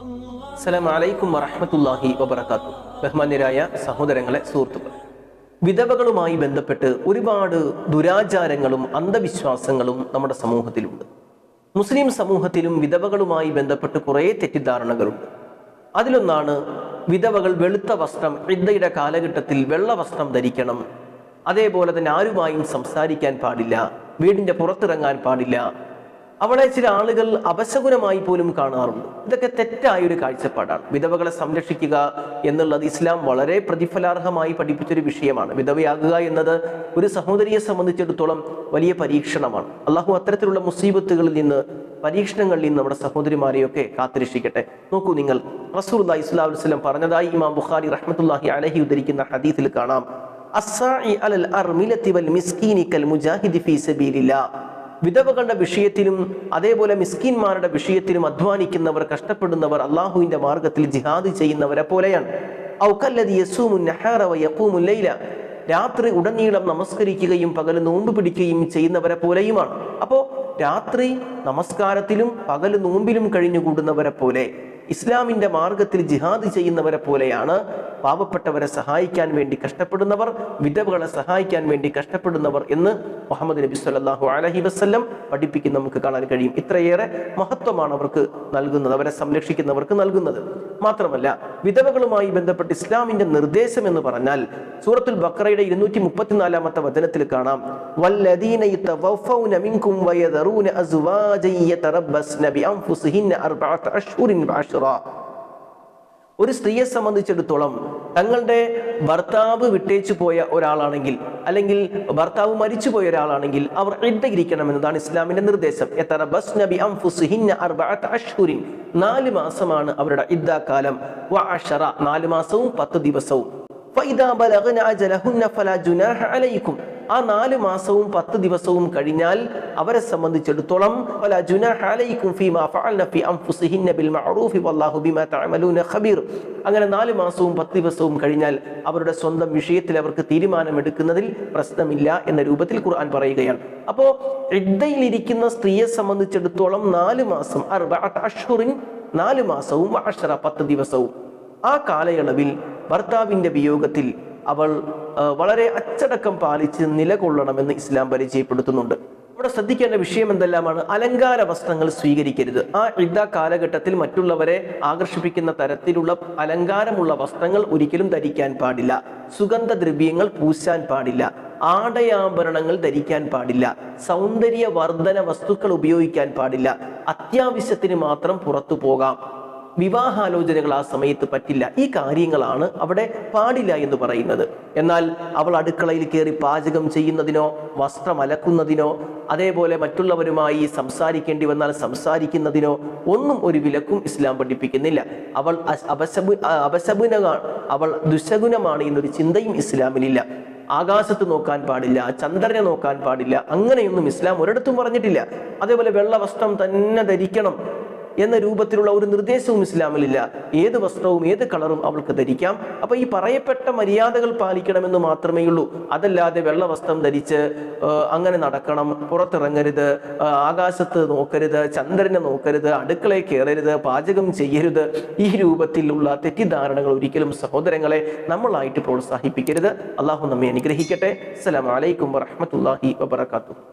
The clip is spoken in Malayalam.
അലൈക്കും വറഹ്മത്തുള്ളാഹി വബറകാതുഹു. ബഹുമാന്യരായ സഹോദരങ്ങളെ സുഹൃത്തുക്കൾ വിധവകളുമായി ബന്ധപ്പെട്ട് ഒരുപാട് ദുരാചാരങ്ങളും അന്ധവിശ്വാസങ്ങളും നമ്മുടെ സമൂഹത്തിലുണ്ട്. മുസ്ലിം സമൂഹത്തിലും വിധവകളുമായി ബന്ധപ്പെട്ട് കുറേ തെറ്റിദ്ധാരണകളുണ്ട്. അതിലൊന്നാണ് വിധവകൾ വെളുത്ത വസ്ത്രം ഇദ്ദയുടെ കാലഘട്ടത്തിൽ വെള്ള വസ്ത്രം ധരിക്കണം. അതേപോലെ തന്നെ ആരുമായും സംസാരിക്കാൻ പാടില്ല വീടിന്റെ പുറത്തിറങ്ങാൻ പാടില്ല അവളെ ചില ആളുകൾ അപശകുനമായി പോലും കാണാറുണ്ട്. ഇതൊക്കെ തെറ്റായ ഒരു കാഴ്ചപ്പാടാണ്. വിധവകളെ സംരക്ഷിക്കുക എന്നുള്ളത് ഇസ്ലാം വളരെ പ്രതിഫലാർഹമായി പഠിപ്പിച്ചൊരു വിഷയമാണ്. വിധവയാകുക എന്നത് ഒരു സഹോദരിയെ സംബന്ധിച്ചിടത്തോളം വലിയ പരീക്ഷണമാണ്. അള്ളാഹു അത്തരത്തിലുള്ള മുസീബത്തുകളിൽ നിന്ന് പരീക്ഷണങ്ങളിൽ നിന്ന് നമ്മുടെ സഹോദരിമാരെയൊക്കെ കാത്തിരക്ഷിക്കട്ടെ. നോക്കൂ നിങ്ങൾ റസൂൽ ഇസ്ലാം വസ്ലം പറഞ്ഞതായി ഇമാം ബുഖാരി റഹ്മത്തുല്ലാഹി അലഹി ഉദ്ധരിക്കുന്ന ഹദീസിൽ കാണാം. അസ്സാഇ അലൽ അർമിലത്തി വൽ മിസ്കീനി കൽ മുജാഹിദി ഫീ സബീലില്ലാഹ് വിധവകളുടെ വിഷയത്തിലും അതേപോലെ മിസ്കിന്മാരുടെ വിഷയത്തിലും അധ്വാനിക്കുന്നവർ കഷ്ടപ്പെടുന്നവർ അള്ളാഹുവിന്റെ മാർഗത്തിൽ ജിഹാദ് ചെയ്യുന്നവരെ പോലെയാണ്. രാത്രി ഉടനീളം നമസ്കരിക്കുകയും പകൽ നോമ്പ് പിടിക്കുകയും ചെയ്യുന്നവരെ പോലെയുമാണ്. അപ്പോ രാത്രി നമസ്കാരത്തിലും പകൽ നോമ്പിലും കഴിഞ്ഞുകൂടുന്നവരെ പോലെ ഇസ്ലാമിന്റെ മാർഗത്തിൽ ജിഹാദ് ചെയ്യുന്നവരെ പോലെയാണ് പാവപ്പെട്ടവരെ സഹായിക്കാൻ വേണ്ടി കഷ്ടപ്പെടുന്നവർ വിധവകളെ സഹായിക്കാൻ വേണ്ടി കഷ്ടപ്പെടുന്നവർ എന്ന് മുഹമ്മദ് നബി സല്ലാഹു അലഹി വസ്ല്ലം പഠിപ്പിക്കുന്ന നമുക്ക് കാണാൻ കഴിയും. ഇത്രയേറെ മഹത്വമാണ് അവർക്ക് നൽകുന്നത് അവരെ സംരക്ഷിക്കുന്നവർക്ക് നൽകുന്നത്. മാത്രമല്ല വിധവകളുമായി ബന്ധപ്പെട്ട് ഇസ്ലാമിന്റെ നിർദ്ദേശം എന്ന് പറഞ്ഞാൽ സൂറത്തുൽ ബക്രയുടെ ഇരുന്നൂറ്റി മുപ്പത്തിനാലാമത്തെ വചനത്തിൽ കാണാം. വല്ലദീന ഒരു സ്ത്രീയെ സംബന്ധിച്ചിടത്തോളം തങ്ങളുടെ ഭർത്താവ് വിട്ടേച്ചു പോയ ഒരാളാണെങ്കിൽ അല്ലെങ്കിൽ ഭർത്താവ് മരിച്ചു പോയ ഒരാളാണെങ്കിൽ അവർ ഇരിക്കണം എന്നതാണ് ഇസ്ലാമിന്റെ നിർദ്ദേശം അർബഅത അശ്ഹുരിൻ നാല് മാസമാണ് അവരുടെ ഇദ്ദാകാലം. അഷറ നാല് മാസവും പത്ത് ദിവസവും. ആ നാല് മാസവും പത്ത് ദിവസവും കഴിഞ്ഞാൽ അവരെ സംബന്ധിച്ചിടത്തോളം അങ്ങനെ നാല് മാസവും പത്ത് ദിവസവും കഴിഞ്ഞാൽ അവരുടെ സ്വന്തം വിഷയത്തിൽ അവർക്ക് തീരുമാനമെടുക്കുന്നതിൽ പ്രശ്നമില്ല എന്ന രൂപത്തിൽ ഖുർആൻ പറയുകയാണ്. അപ്പോ ഇദ്ദയിലിരിക്കുന്ന സ്ത്രീയെ സംബന്ധിച്ചിടത്തോളം നാല് മാസം നാല് മാസവും പത്ത് ദിവസവും. ആ കാലയളവിൽ ഭർത്താവിന്റെ വിയോഗത്തിൽ അവൾ വളരെ അച്ചടക്കം പാലിച്ച് നിലകൊള്ളണമെന്ന് ഇസ്ലാം പരിചയപ്പെടുത്തുന്നുണ്ട്. ഇവിടെ ശ്രദ്ധിക്കേണ്ട വിഷയം എന്തെല്ലാമാണ്? അലങ്കാര വസ്ത്രങ്ങൾ സ്വീകരിക്കരുത്. ആ ഇദ്ദ കാലഘട്ടത്തിൽ മറ്റുള്ളവരെ ആകർഷിപ്പിക്കുന്ന തരത്തിലുള്ള അലങ്കാരമുള്ള വസ്ത്രങ്ങൾ ഒരിക്കലും ധരിക്കാൻ പാടില്ല. സുഗന്ധ ദ്രവ്യങ്ങൾ പൂശാൻ പാടില്ല. ആടയാഭരണങ്ങൾ ധരിക്കാൻ പാടില്ല. സൗന്ദര്യ വർധന വസ്തുക്കൾ ഉപയോഗിക്കാൻ പാടില്ല. അത്യാവശ്യത്തിന് മാത്രം പുറത്തു പോകാം. വിവാഹാലോചനകൾ ആ സമയത്ത് പറ്റില്ല. ഈ കാര്യങ്ങളാണ് അവിടെ പാടില്ല എന്ന് പറയുന്നത്. എന്നാൽ അവൾ അടുക്കളയിൽ കയറി പാചകം ചെയ്യുന്നതിനോ വസ്ത്രം അലക്കുന്നതിനോ അതേപോലെ മറ്റുള്ളവരുമായി സംസാരിക്കേണ്ടി വന്നാൽ സംസാരിക്കുന്നതിനോ ഒന്നും ഒരു വിലക്കും ഇസ്ലാം പഠിപ്പിക്കുന്നില്ല. അവൾ അപശബു അപശകുനമാണ് അവൾ ദുശകുനമാണ് എന്നൊരു ചിന്തയും ഇസ്ലാമിലില്ല. ആകാശത്ത് നോക്കാൻ പാടില്ല ചന്ദ്രനെ നോക്കാൻ പാടില്ല അങ്ങനെയൊന്നും ഇസ്ലാം ഒരിടത്തും പറഞ്ഞിട്ടില്ല. അതേപോലെ വെള്ളവസ്ത്രം തന്നെ ധരിക്കണം. എന്ന രൂപത്തിലുള്ള ഒരു നിർദ്ദേശവും ഇസ്ലാമിലില്ല. ഏത് വസ്ത്രവും ഏത് കളറും അവൾക്ക് ധരിക്കാം. അപ്പൊ ഈ പറയപ്പെട്ട മര്യാദകൾ പാലിക്കണമെന്ന് മാത്രമേ ഉള്ളൂ. അതല്ലാതെ വെള്ള വസ്ത്രം ധരിച്ച് അങ്ങനെ നടക്കണം പുറത്തിറങ്ങരുത് ആകാശത്ത് നോക്കരുത് ചന്ദ്രനെ നോക്കരുത് അടുക്കളയിൽ കയറരുത് പാചകം ചെയ്യരുത്. ഈ രൂപത്തിലുള്ള തെറ്റിദ്ധാരണകൾ ഒരിക്കലും സഹോദരങ്ങളെ നമ്മളായിട്ട് പ്രോത്സാഹിപ്പിക്കരുത്. അള്ളാഹു നമ്മെ അനുഗ്രഹിക്കട്ടെ. അസ്സലാം വലൈക്കും വറഹ്മത്തുള്ളാഹി വബറകാതുഹു.